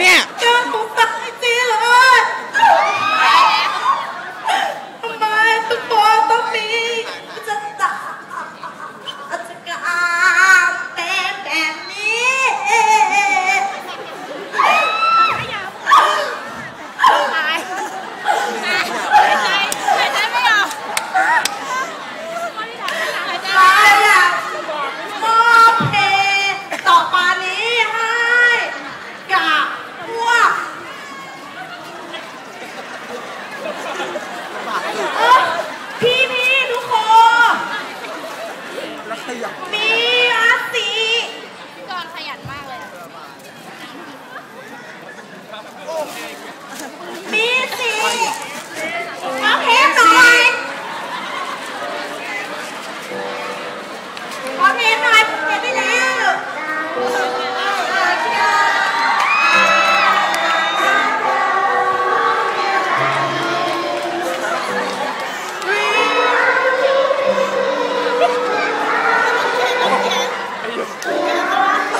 เนี่ย Keep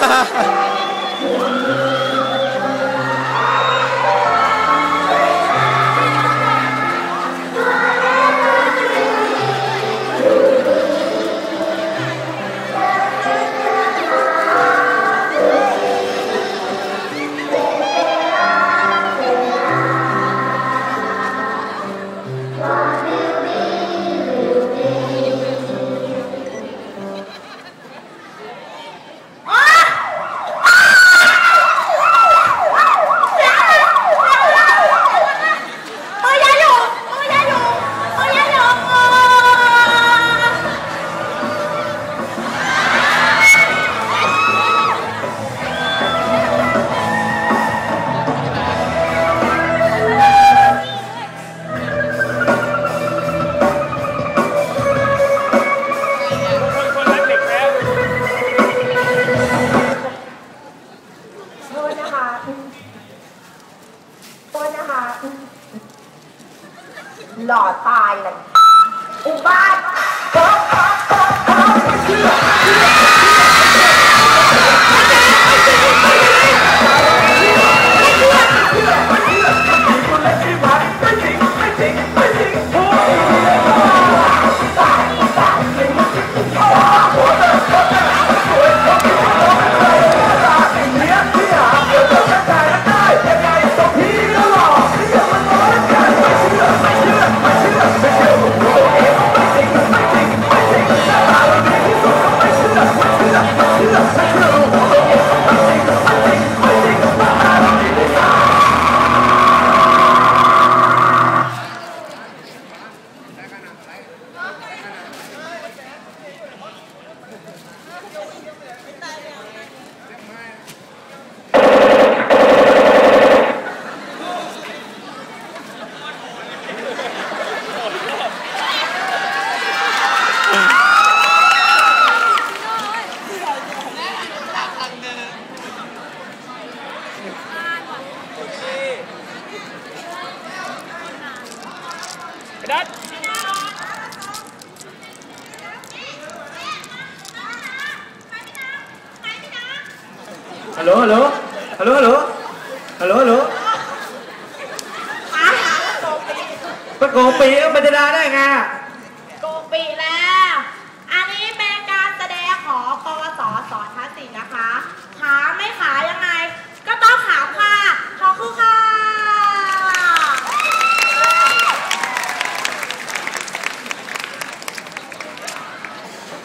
Ha ha ha! คะหล่อตายเลยอุบาท ดัดฮัลโหลฮัลโหลฮัลโหลฮัลโหลฮัลโหลฮัโหลประกบปีปรจดาได้ไง